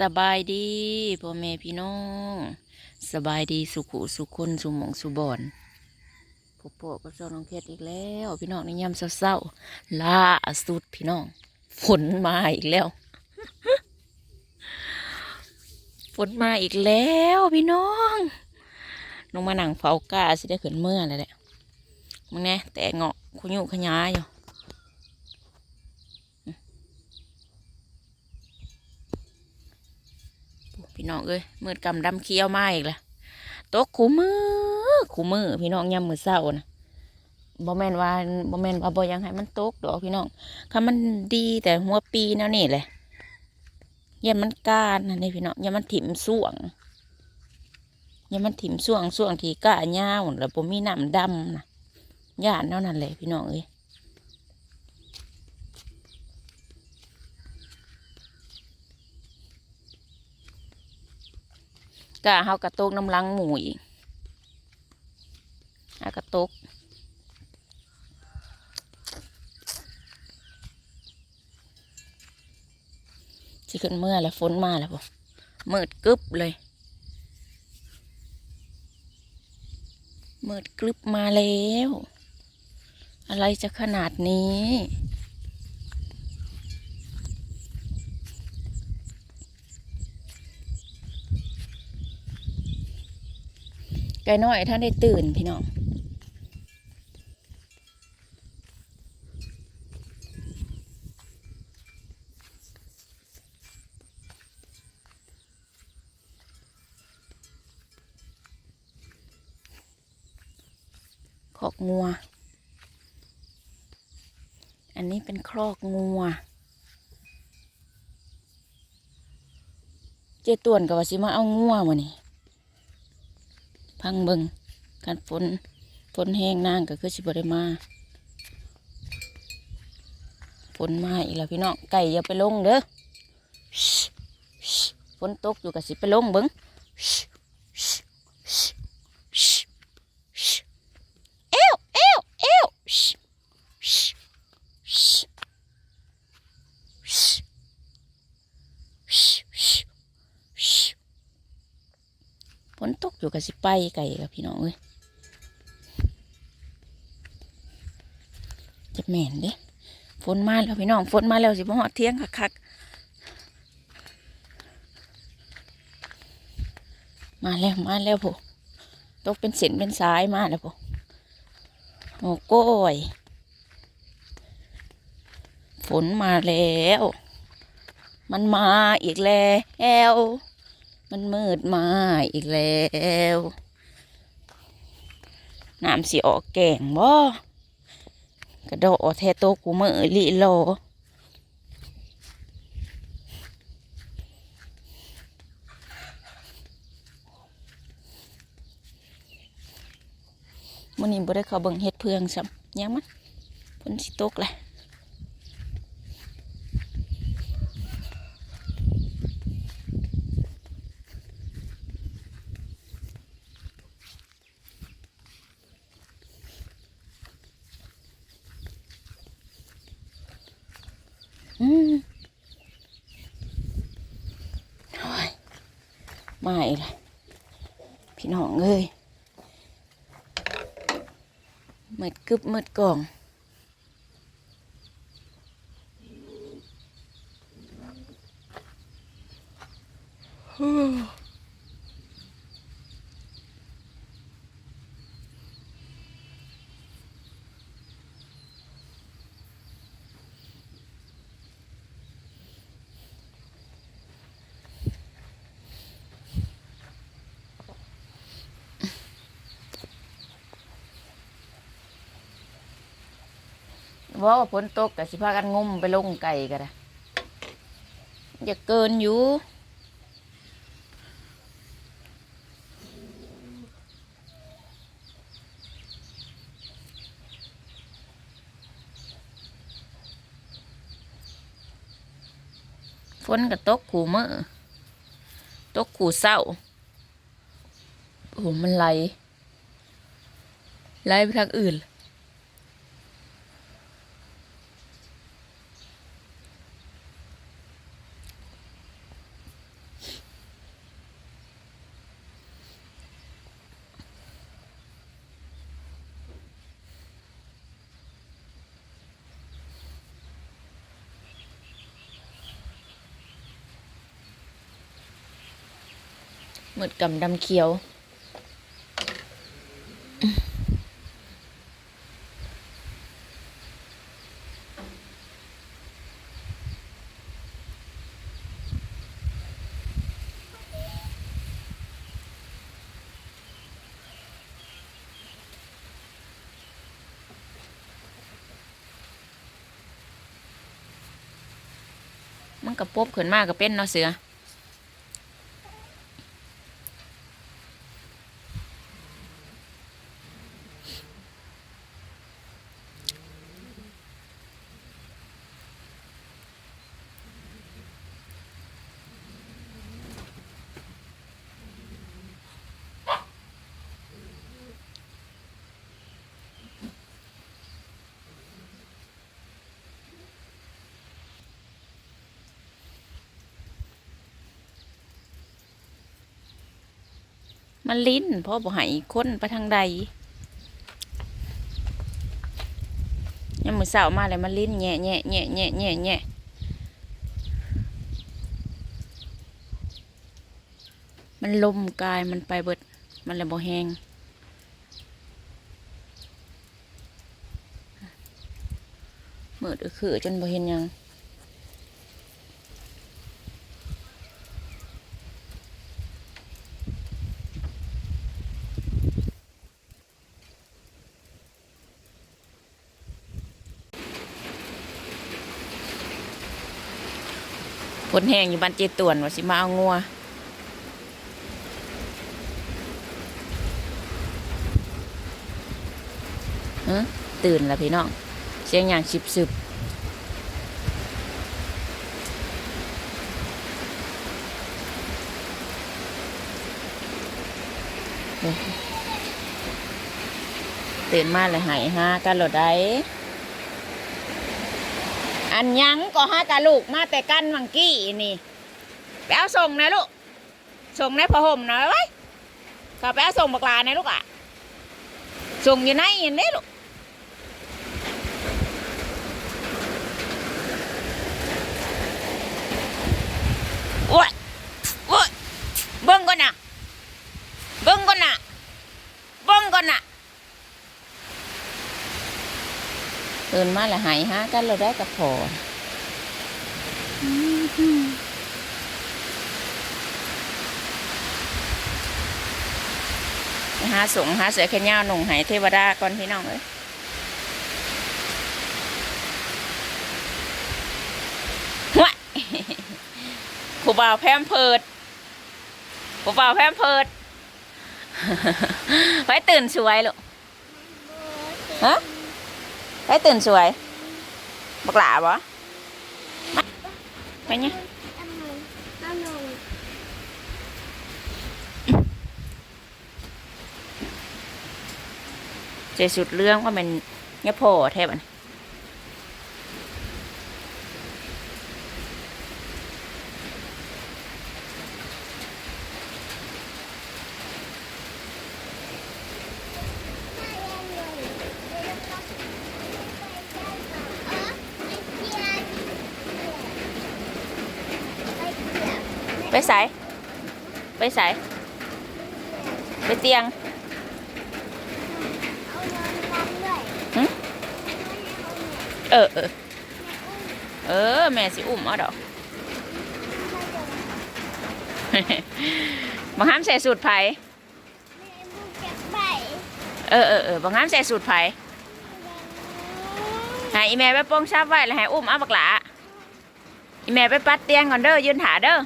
สบายดีพ่อแม่พี่น้อง สบายดีสุขุสุคนสุหมองสุบอนพบพบกับเจ้าน้องเพชรอีกแล้ว พี่น้องในยามเศร้าๆล่าสุดพี่น้อง ฝนมาอีกแล้ว ฝนมาอีกแล้วพี่น้องลงมาหนังเผากาสิได้ขึ้นเมื่อเลยแหละมึงแน่แต่เงาะคุยุขยายอยู่ พี่น้องเอ้ยมืดกำดำเคี้ยวมาอีกแล้วตกขู่มือขู่มือพี่น้องยามมือเศร้านะบ่แม่นว่าบ่แม่นว่าบ่ยังให้มันตกดอกพี่น้องถ้ามันดีแต่หัวปีแนวนี่แหละอย่ามันการนะนี่พี่น้องอย่ามันถิ่มส่วงอย่ามันถิ่มส่วงส่วงที่ก้าเงาวแล้วบ่มีน้ำดำนะย่านเท่านั้นแหละพี่น้องเอ้ย กะเฮากระตกน้ำลังหมูอีกหากระตกสิขึ้นเมื่อแล้วฝนมาแล้วบ่มืดกึบเลยมืดกึบมาแล้ว อะไรจะขนาดนี้ ก่น้อยท่านได้ตื่นพี่น้องคอกงัว อันนี้เป็นครอกงัว เจต่วนกับว่าสิมาเอางัวมานี่ พังเบิงการฝนฝนแห้งนางก็คือสิบได้มาฝนมาอีกแล้วพี่น้องไก่อย่าไปลงเด้อฝนตกอยู่กับสิไปลงเบิงชิชิชิชิเอวเอวเอวชิชิชิชิชิชิชิ ฝนตก อยู่กับสิไปไก่กับพี่น้องเอ้ยจะแม่นเด้ฝนมาแล้วพี่น้องฝนมาแล้วสิบ่ฮอดเที่ยงคักๆมาแล้วมาแล้วผู้ตกเป็นเส้นเป็นสายมาแล้วผู้โอ้โก้ยฝนมาแล้ว มันมาอีกแล้ว มันมืดมาอีกแล้วน้ำสีออกแก่งบ่กระโดดแทโตกูมือลิโลมื้อนี้บ่ได้เขาเบิ่งเฮ็ดเพืองซ้ำยังมันฝนสิตกแหละ มาอีกแล้วพี่น้องเอ้ยมืดกึบมืดกล่อง ว่าว่าฝนตกแต่สิพากันงมไปลงไก่กันนะอย่าเกินอยู่ฝนก็ตกขู่เมื่อตกขู่เศร้าโอ้โหมันไหลไหลไปทางอื่น มืดกำดำเขียว มันกระปบขึ้นมากก็เป็นเนาะเสือ มันลิ้นเพราะบ่ให้คนไปทางใดยังมือเสามาเลยมันลิ้นแง่แง่แง่แง่แง่แง่มันลมกายมันไปเบิด มันเลยบ่แห้งมืดก็คือจนบ่เห็นยัง ฝนแห้งอยู่บ้านเจตวนว่าสิมาเอางัวเอ้อตื่นแล้วพี่น้อง เสียงอย่างชิบซึบตื่นมาเลยหายห้ากันหลดได้ อันยังก็หากะลูกมาแต่กันวังกี้นี่ไปเอาส่งนะลูกส่งในผ้าห่มนะไว้ก็ไปเอาส่งบักลาในลูกอะส่งอยู่ในเห็นไหมลูกโอ้ยโอ้ยเบิ้งก่อนนะเบิ้งก่อนนะเบิ้งก่อนนะ ตื่นมาแล้วหายหากันเราได้กับพอไปหาสงหาเสือแค่ย่าหนุ่งหายเทวดาก่อนพี่น้องเอ้ยหัวผู้บ่าวแพมเพิดผู้บ่าวแพมเพิดไปตื่นสวยลูกฮะ ไปตื่นสวย บักหลาบ่มาไปเนี่ยเจสุดเรื่องว่ามันเงี้ยโผล่แทบอัน ไปใส่ไปใส่ไปเตียงเออเออเออ แม่สิอุ้มเอาดอกบางห้ามใส่สูตรไผ่เออเออเออบางห้ามใส่สูตรไผ่ใหาอีแม่ไปโป้งชับไว้แล้วให้อุ้มเอาบักหลาอีแม่ไปปัดเตียงก่อนเด้อยืนถาเด้อ